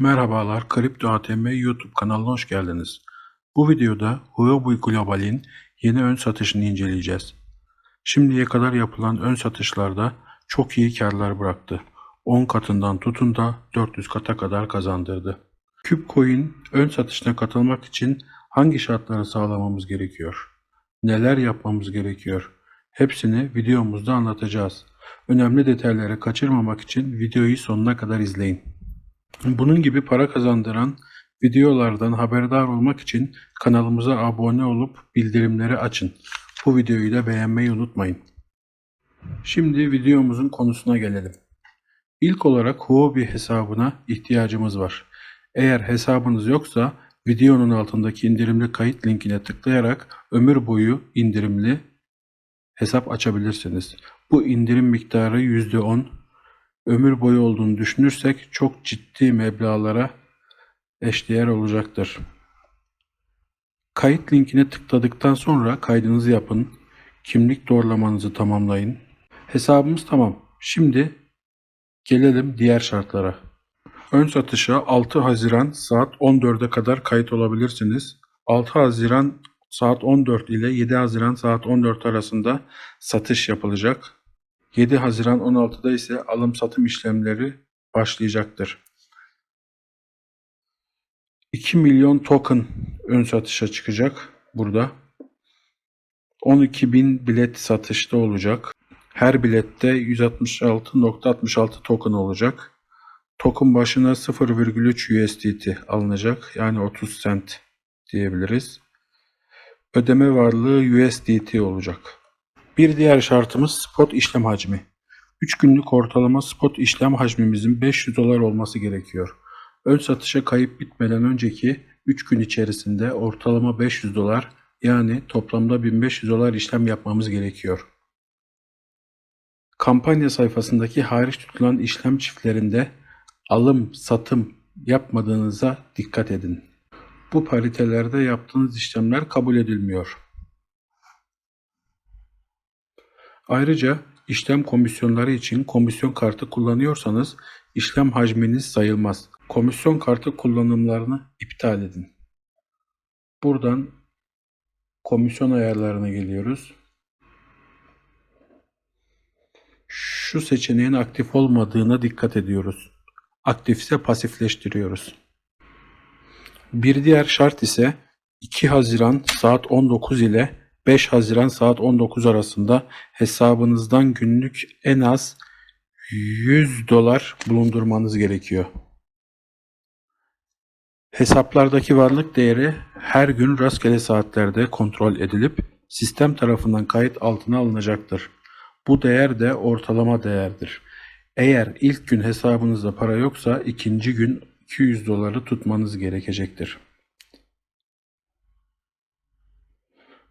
Merhabalar, Kripto ATM YouTube kanalına hoş geldiniz. Bu videoda Huobi Global'in yeni ön satışını inceleyeceğiz. Şimdiye kadar yapılan ön satışlarda çok iyi karlar bıraktı. 10 katından tutun da 400 kata kadar kazandırdı. Küpcoin ön satışına katılmak için hangi şartları sağlamamız gerekiyor? Neler yapmamız gerekiyor? Hepsini videomuzda anlatacağız. Önemli detayları kaçırmamak için videoyu sonuna kadar izleyin. Bunun gibi para kazandıran videolardan haberdar olmak için kanalımıza abone olup bildirimleri açın. Bu videoyu da beğenmeyi unutmayın. Şimdi videomuzun konusuna gelelim. İlk olarak Huobi hesabına ihtiyacımız var. Eğer hesabınız yoksa videonun altındaki indirimli kayıt linkine tıklayarak ömür boyu indirimli hesap açabilirsiniz. Bu indirim miktarı %10 ömür boyu olduğunu düşünürsek çok ciddi meblağlara eşdeğer olacaktır. Kayıt linkine tıkladıktan sonra kaydınızı yapın. Kimlik doğrulamanızı tamamlayın. Hesabımız tamam. Şimdi gelelim diğer şartlara. Ön satışa 6 Haziran saat 14'e kadar kayıt olabilirsiniz. 6 Haziran saat 14 ile 7 Haziran saat 14 arasında satış yapılacak. 7 Haziran 16'da ise alım satım işlemleri başlayacaktır. 2 milyon token ön satışa çıkacak burada. 12 bin bilet satışta olacak. Her bilette 166.66 token olacak. Token başına 0,3 USDT alınacak. Yani 30 cent diyebiliriz. Ödeme varlığı USDT olacak. Bir diğer şartımız spot işlem hacmi. 3 günlük ortalama spot işlem hacmimizin 500 dolar olması gerekiyor. Ön satışa kayıp bitmeden önceki 3 gün içerisinde ortalama 500 dolar yani toplamda 1500 dolar işlem yapmamız gerekiyor. Kampanya sayfasındaki hariç tutulan işlem çiftlerinde alım satım yapmadığınıza dikkat edin. Bu paritelerde yaptığınız işlemler kabul edilmiyor. Ayrıca işlem komisyonları için komisyon kartı kullanıyorsanız işlem hacminiz sayılmaz. Komisyon kartı kullanımlarını iptal edin. Buradan komisyon ayarlarına geliyoruz. Şu seçeneğin aktif olmadığına dikkat ediyoruz. Aktifse pasifleştiriyoruz. Bir diğer şart ise 2 Haziran saat 19 ile 5 Haziran saat 19 arasında hesabınızdan günlük en az 100 dolar bulundurmanız gerekiyor. Hesaplardaki varlık değeri her gün rastgele saatlerde kontrol edilip sistem tarafından kayıt altına alınacaktır. Bu değer de ortalama değerdir. Eğer ilk gün hesabınızda para yoksa ikinci gün 200 doları tutmanız gerekecektir.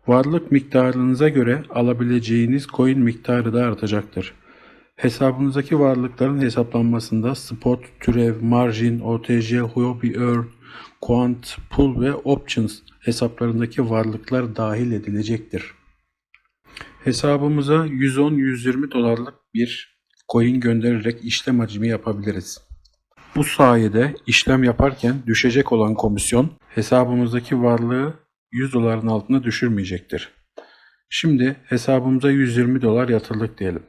Varlık miktarınıza göre alabileceğiniz coin miktarı da artacaktır. Hesabınızdaki varlıkların hesaplanmasında spot, türev, margin, OTC, Huobi Earn, Quant, Pool ve Options hesaplarındaki varlıklar dahil edilecektir. Hesabımıza 110-120 dolarlık bir coin göndererek işlem hacmi yapabiliriz. Bu sayede işlem yaparken düşecek olan komisyon hesabımızdaki varlığı 100 doların altına düşürmeyecektir. Şimdi hesabımıza 120 dolar yatırdık diyelim.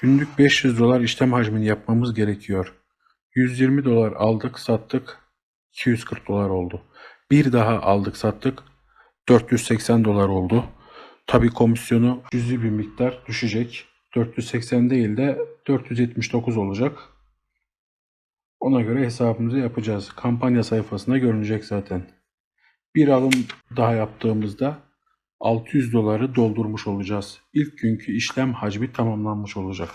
Günlük 500 dolar işlem hacmini yapmamız gerekiyor. 120 dolar aldık sattık 240 dolar oldu. Bir daha aldık sattık 480 dolar oldu. Tabi komisyonu cüzi bir miktar düşecek. 480 değil de 479 olacak. Ona göre hesabımızı yapacağız. Kampanya sayfasında görünecek zaten. Bir alım daha yaptığımızda 600 doları doldurmuş olacağız. İlk günkü işlem hacmi tamamlanmış olacak.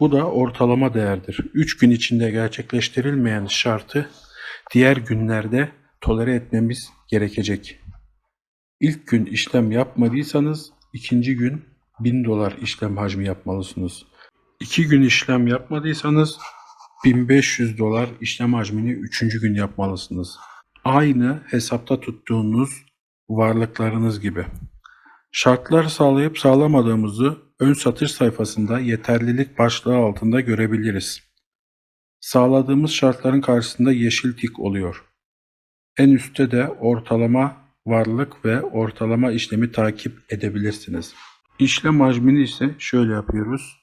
Bu da ortalama değerdir. 3 gün içinde gerçekleştirilmeyen şartı diğer günlerde tolere etmemiz gerekecek. İlk gün işlem yapmadıysanız ikinci gün 1000 dolar işlem hacmi yapmalısınız. 2 gün işlem yapmadıysanız 1500 dolar işlem hacmini 3. gün yapmalısınız. Aynı hesapta tuttuğunuz varlıklarınız gibi. Şartlar sağlayıp sağlamadığımızı ön satış sayfasında yeterlilik başlığı altında görebiliriz. Sağladığımız şartların karşısında yeşil tik oluyor. En üstte de ortalama varlık ve ortalama işlemi takip edebilirsiniz. İşlem hacmini ise şöyle yapıyoruz.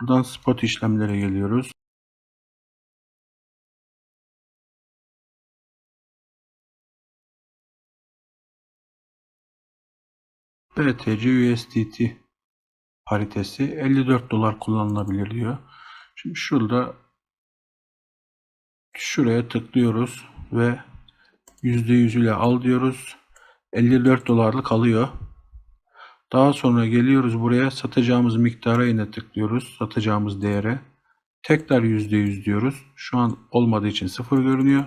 Buradan spot işlemlere geliyoruz. BTC USDT paritesi 54 dolar kullanılabilir diyor. Şimdi şurada şuraya tıklıyoruz ve %100 ile al diyoruz. 54 dolarlık kalıyor. Daha sonra geliyoruz buraya satacağımız miktara yine tıklıyoruz. Satacağımız değere. Tekrar %100 diyoruz. Şu an olmadığı için sıfır görünüyor.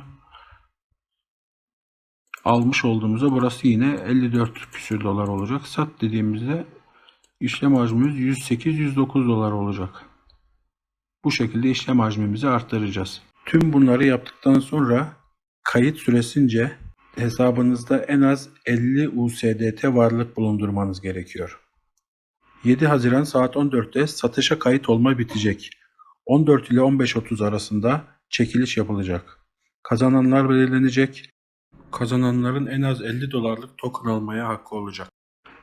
Almış olduğumuzda burası yine 54 küsür dolar olacak. Sat dediğimizde işlem hacmimiz 108-109 dolar olacak. Bu şekilde işlem hacmimizi arttıracağız. Tüm bunları yaptıktan sonra kayıt süresince hesabınızda en az 50 USDT varlık bulundurmanız gerekiyor. 7 Haziran saat 14'te satışa kayıt olma bitecek. 14 ile 15.30 arasında çekiliş yapılacak. Kazananlar belirlenecek. Kazananların en az 50 dolarlık token almaya hakkı olacak.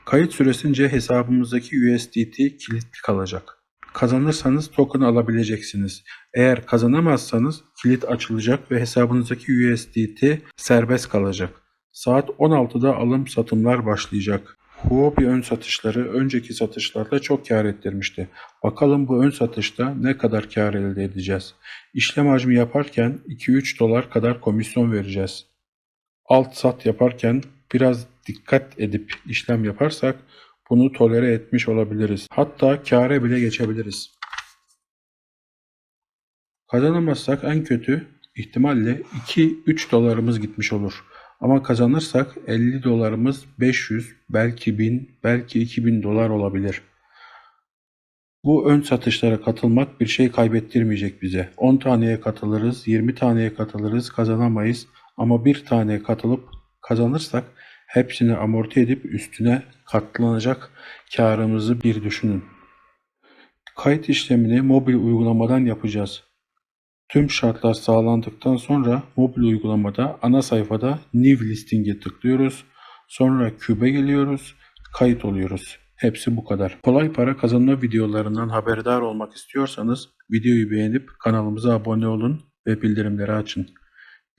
Kayıt süresince hesabımızdaki USDT kilitli kalacak. Kazanırsanız token alabileceksiniz. Eğer kazanamazsanız kilit açılacak ve hesabınızdaki USDT serbest kalacak. Saat 16'da alım satımlar başlayacak. Huobi ön satışları önceki satışlarda çok kar ettirmişti. Bakalım bu ön satışta ne kadar kar elde edeceğiz. İşlem hacmi yaparken 2-3 dolar kadar komisyon vereceğiz. Alt sat yaparken biraz dikkat edip işlem yaparsak bunu tolere etmiş olabiliriz. Hatta kâre bile geçebiliriz. Kazanamazsak en kötü ihtimalle 2-3 dolarımız gitmiş olur. Ama kazanırsak 50 dolarımız 500, belki 1000, belki 2000 dolar olabilir. Bu ön satışlara katılmak bir şey kaybettirmeyecek bize. 10 taneye katılırız, 20 taneye katılırız, kazanamayız. Ama bir taneye katılıp kazanırsak hepsini amorti edip üstüne katlanacak karımızı bir düşünün. Kayıt işlemini mobil uygulamadan yapacağız. Tüm şartlar sağlandıktan sonra mobil uygulamada ana sayfada New Listing'e tıklıyoruz. Sonra kübe geliyoruz. Kayıt oluyoruz. Hepsi bu kadar. Kolay para kazanma videolarından haberdar olmak istiyorsanız videoyu beğenip kanalımıza abone olun ve bildirimleri açın.